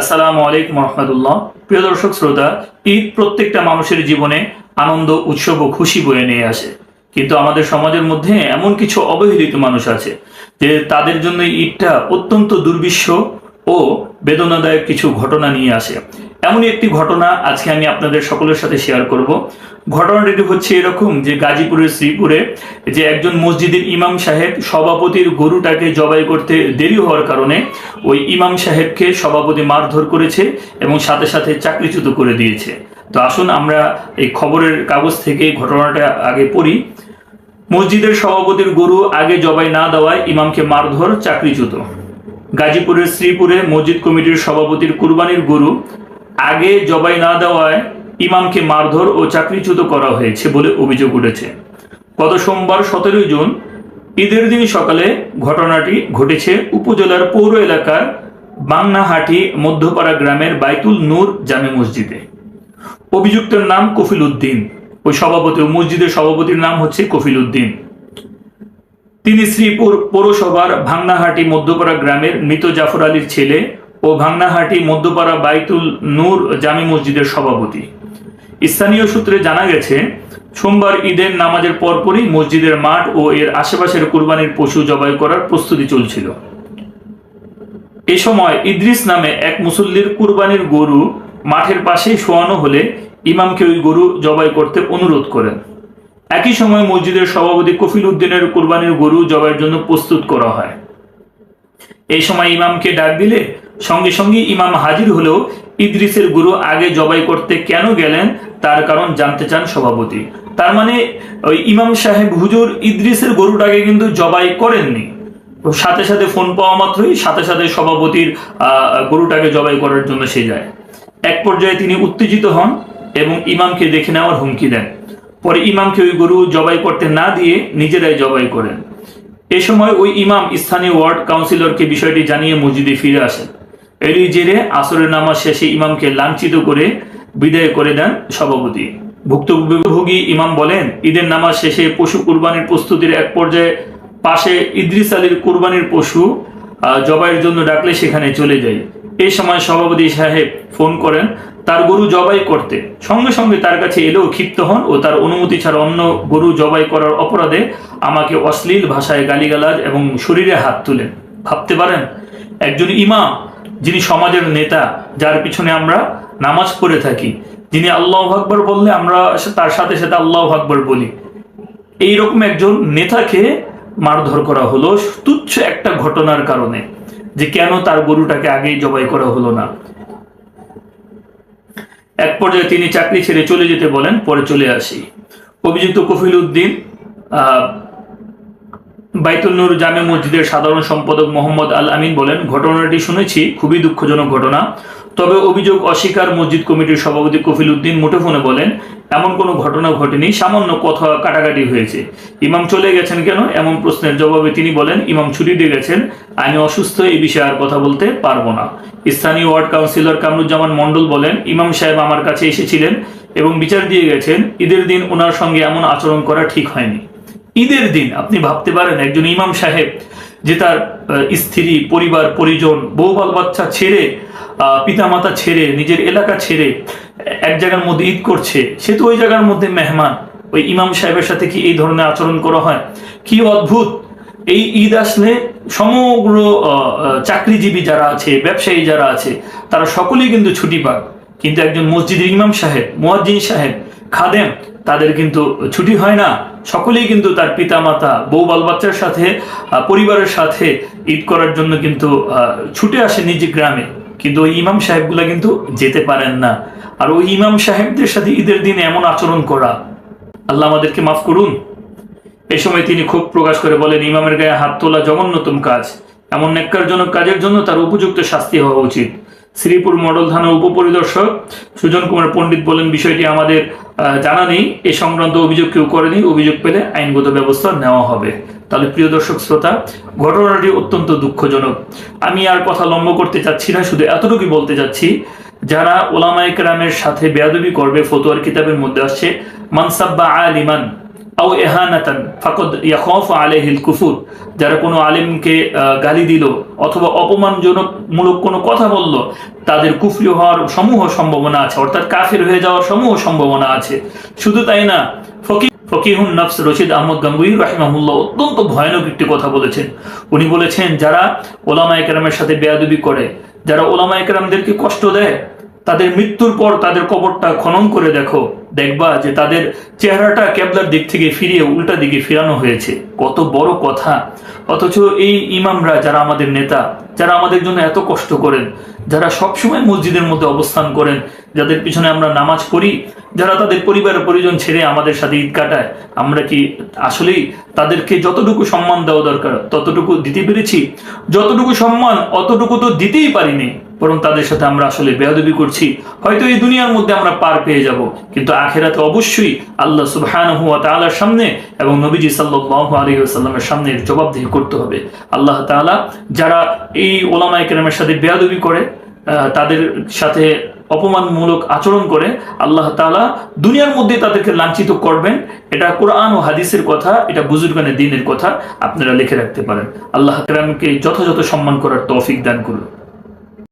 আসসালামু আলাইকুম রহমতুল্লাহ। প্রিয় দর্শক, শ্রোতা, ঈদ প্রত্যেকটা মানুষের জীবনে আনন্দ, উৎসব ও খুশি বয়ে নিয়ে আসে। কিন্তু আমাদের সমাজের মধ্যে এমন কিছু অবহেলিত মানুষ আছে যে তাদের জন্য ঈদটা অত্যন্ত দুর্বিশ্ব ও বেদনাদায়ক কিছু ঘটনা নিয়ে আসে। এমনই একটি ঘটনা আজকে আমি আপনাদের সকলের সাথে শেয়ার করব। ঘটনাটি হচ্ছে এরকম যে গাজীপুরের শ্রীপুরে যে একজন মসজিদের ইমাম সাহেব সভাপতির গরুটাকে জবাই করতে দেরি হওয়ার কারণে ওই ইমাম সাহেবকে সভাপতি মারধর করেছে এবং সাথে সাথে চাকরিচ্যুত করে দিয়েছে। তো আসুন আমরা এই খবরের কাগজ থেকে ঘটনাটা আগে পড়ি। মসজিদের সভাপতির গরু আগে জবাই না দেওয়ায় ইমামকে মারধর, চাকরিচ্যুত। গাজীপুরের শ্রীপুরে মসজিদ কমিটির সভাপতির কুরবানির গরু আগে জবাই না দেওয়ায় ইমামকে মারধর ও চাকরিচ্যুত করা হয়েছে বলে অভিযোগ উঠেছে। গত সোমবার সতেরোই জুন, ঈদের দিন সকালে ঘটনাটি ঘটেছে উপজেলার পৌর এলাকার বাংনাহাটি মধ্যপাড়া গ্রামের বাইতুল নূর জামে মসজিদে। অভিযুক্তের নাম কফিল উদ্দিন। ওই সভাপতি ওই মসজিদের সভাপতির নাম হচ্ছে কফিল উদ্দিন। তিনি শ্রীপুর পৌরসভার ভাংনাহাটি মধ্যপাড়া গ্রামের মৃত জাফর আলীর ছেলে ও ভাংনাহাটি মধ্যপাড়া, বাইতুল নূর জামি মসজিদের সভাপতি। স্থানীয় সূত্রে জানা গেছে, সোমবার ঈদের নামাজের পরপরই মসজিদের মাঠ ও এর আশেপাশের কুরবানির পশু জবাই করার প্রস্তুতি চলছিল। এ সময় ইদ্রিস নামে এক মুসল্লির কুরবানির গরু মাঠের পাশেই শোয়ানো হলে ইমামকে ওই গরু জবাই করতে অনুরোধ করেন। একই সময় মসজিদের সভাপতি কফিল উদ্দিনের কুরবানির গরু জবাইয়ের জন্য প্রস্তুত করা হয়। এই সময় ইমামকে ডাক দিলে সঙ্গে সঙ্গে ইমাম হাজির হলেও ইদ্রিসের গুরু আগে জবাই করতে কেন গেলেন, তার কারণ জানতে চান সভাপতি। তার মানে ওই ইমাম সাহেব হুজুর ইদ্রিসের গরুটাকে কিন্তু জবাই করেননি। সাথে সাথে ফোন পাওয়া মাত্রই সাথে সাথে সভাপতির গরুটাকে জবাই করার জন্য সে যায়। এক পর্যায়ে তিনি উত্তেজিত হন এবং ইমামকে দেখে নেওয়ার হুমকি দেন। পরে ইমামকে ওই গরু জবাই করতে না দিয়ে নিজেরাই জবাই করেন। এ সময় ওই ইমাম স্থানীয় ওয়ার্ড কাউন্সিলরকে বিষয়টি জানিয়ে মসজিদে ফিরে আসেন। এরই জেরে আসরের নামাজ শেষে ইমামকে লাঞ্ছিত করে বিদায় করে দেন সভাপতি। ভুক্তভোগী ইমাম বলেন, ঈদের নামাজ শেষে পশু কুরবানির প্রস্তুতির এক পর্যায়ে পাশে ইদ্রিস আলীর কুরবানির পশু জবাইয়ের জন্য ডাকলে সেখানে চলে যাই এই সময় সভাপতি সাহেব ফোন করেন, তার গরু জবাই করতে। সঙ্গে সঙ্গে তার কাছে এলেও ক্ষিপ্ত হন ও তার অনুমতি ছাড়া অন্য গরু জবাই করার অপরাধে আমাকে অশ্লীল ভাষায় গালিগালাজ এবং শরীরে হাত তুলেন। ভাবতে পারেন, একজন ইমাম যিনি সমাজের নেতা, যার পিছনে আমরা নামাজ পড়ে থাকি, যিনি আল্লাহ আকবর বললে আমরা তার সাথে সাথে আল্লাহ আকবর বলি। এইরকম একজন নেতাকে মারধর করা হলো তুচ্ছ একটা ঘটনার কারণে, যে কেন তার গরুটাকে আগেই জবাই করা হলো না। এক পর্যায়ে তিনি চাকরি ছেড়ে চলে যেতে বলেন, পরে চলে আসি। অভিযুক্ত কফিল উদ্দিন বাইতুল নূর জামে মসজিদের সাধারণ সম্পাদক মোহাম্মদ আল আমিন বলেন, ঘটনাটি শুনেছি, খুবই দুঃখজনক ঘটনা। তবে অভিযোগ অস্বীকার মসজিদ কমিটির সভাপতি কফিল উদ্দিন মুঠোফোনে বলেন, এমন কোনো ঘটনা ঘটেনি, সামান্য কথা কাটাকাটি হয়েছে। ইমাম চলে গেছেন কেন? এমন প্রশ্নের জবাবে তিনি বলেন, ইমাম ছুটিতে গেছেন, আমি অসুস্থ, এই বিষয়ে আর কথা বলতে পারব না। স্থানীয় ওয়ার্ড কাউন্সিলর কামরুজ্জামান মণ্ডল বলেন, ইমাম সাহেব আমার কাছে এসেছিলেন এবং বিচার দিয়ে গেছেন। ঈদের দিন ওনার সঙ্গে এমন আচরণ করা ঠিক হয়নি। ঈদের দিন। আপনি ভাবতে পারেন, একজন ইমাম সাহেব যে তার স্ত্রী, পরিবার, পরিজন বউ বাল বাচ্চা ছেড়ে পিতামাতা ছেড়ে, নিজের এলাকা ছেড়ে, এক জায়গার মধ্যে ঈদ করছে, সে তো ওই জায়গার মধ্যে মেহমান। ওই ইমাম সাহেবের সাথে কি এই ধরনের আচরণ করা হয়? কি অদ্ভুত! এই ঈদ আসলে সমগ্র চাকরিজীবী যারা আছে, ব্যবসায়ী যারা আছে, তারা সকলেই কিন্তু ছুটি পান। কিন্তু একজন মসজিদের ইমাম সাহেব, মুয়াজ্জিন সাহেব খাদেম, তাদের কিন্তু ছুটি হয় না। সকলেই কিন্তু তার পিতামাতা, বউ বাল বাচ্চার সাথে পরিবারের সাথে ঈদ করার জন্য কিন্তু ছুটে আসে নিজ গ্রামে। কিন্তু ওই ইমাম সাহেবগুলা কিন্তু যেতে পারেন না। আর ওই ইমাম সাহেবদের সাথে ঈদের দিন এমন আচরণ করা। আল্লাহ আমাদেরকে মাফ করুন। এ সময় তিনি ক্ষোভ প্রকাশ করে বলেন, ইমামের গায়ে হাত তোলা জঘন্যতম কাজ। এমন নেককারজনক কাজের জন্য তার উপযুক্ত শাস্তি হওয়া উচিত। শ্রীপুর মডেল থানা উপপরিদর্শক সুজন কুমার পণ্ডিত বলেন, বিষয়টি আমাদের জানা নেই। এ সংক্রান্ত অভিযোগ কেউ করেনি। অভিযোগ পেলে আইনগত ব্যবস্থা নেওয়া হবে। তাহলে প্রিয় দর্শক শ্রোতা, ঘটনাটি অত্যন্ত দুঃখজনক। আমি আর কথা লম্ব করতে চাচ্ছি না, শুধু এতটুকুই বলতে চাচ্ছি, যারা ওলামায়ে কেরামের সাথে বেয়াদবি করবে, ফতোয়ার কিতাবের মধ্যে আসছে মানসাব্বা আলিমান আও এহানাতান, ফাকদ ইয়াখাফু আলাইহিল কুফুর যারা কোনো আলিমকে গালি দিল অথবা অপমানজনক মূলক কোনো কথা বলল, তাদের কুফরি হওয়ার সমূহ সম্ভাবনা আছে, অর্থাৎ কাফের হয়ে যাওয়ার সমূহ সম্ভাবনা আছে। শুধু তাই না, ফকি, ফকিহুন নফস রশিদ আহমদ গাঙ্গুই রাহিমাহুল্লাহ অত্যন্ত ভয়ানক একটি কথা বলেছেন। উনি বলেছেন, যারা ওলামা একরামের সাথে বেয়াদবি করে, যারা ওলামা একরামদেরকে কষ্ট দেয় তাদের মৃত্যুর পর তাদের কবরটা খনন করে দেখো। দেখবা যে তাদের চেহারাটা কেবলার দিক থেকে ফিরিয়ে উল্টা দিকে ফিরানো হয়েছে। কত বড় কথা। অথচ এই ইমামরা যারা আমাদের নেতা, যারা আমাদের জন্য এত কষ্ট করেন, যারা সবসময় মসজিদের মধ্যে অবস্থান করেন, যাদের পিছনে আমরা নামাজ পড়ি, যারা তাদের পরিবারের পরিজন ছেড়ে আমাদের সাথে ঈদ কাটায়, আমরা কি আসলেই তাদেরকে যতটুকু সম্মান দেওয়া দরকার, ততটুকু দিতে পেরেছি? যতটুকু সম্মান, অতটুকু তো দিতেই পারিনি। বরং তাদের সাথে আমরা আসলে বেয়াদবি করছি। হয়তো এই দুনিয়ার মধ্যে আমরা পার পেয়ে যাব। কিন্তু আখেরাতে অবশ্যই আল্লাহ সুবহানাহু ওয়া তাআলার সামনে এবং নবীজি সাল্লাল্লাহু আলাইহি ওয়াসাল্লামের সামনে জবাবদিহি করতে হবে। আল্লাহ তাআলা যারা এই ওলামা একরামের সাথে বেয়াদবি করে তাদের সাথে অপমানমূলক আচরণ করে, আল্লাহ তাআলা দুনিয়ার মধ্যে তাদেরকে লাঞ্ছিত করবেন। এটা কোরআন ও হাদিসের কথা, এটা বুজুর্গানের দিনের কথা, আপনারা লিখে রাখতে পারেন। আল্লাহ কালামকে যথাযথ সম্মান করার তৌফিক দান করুন।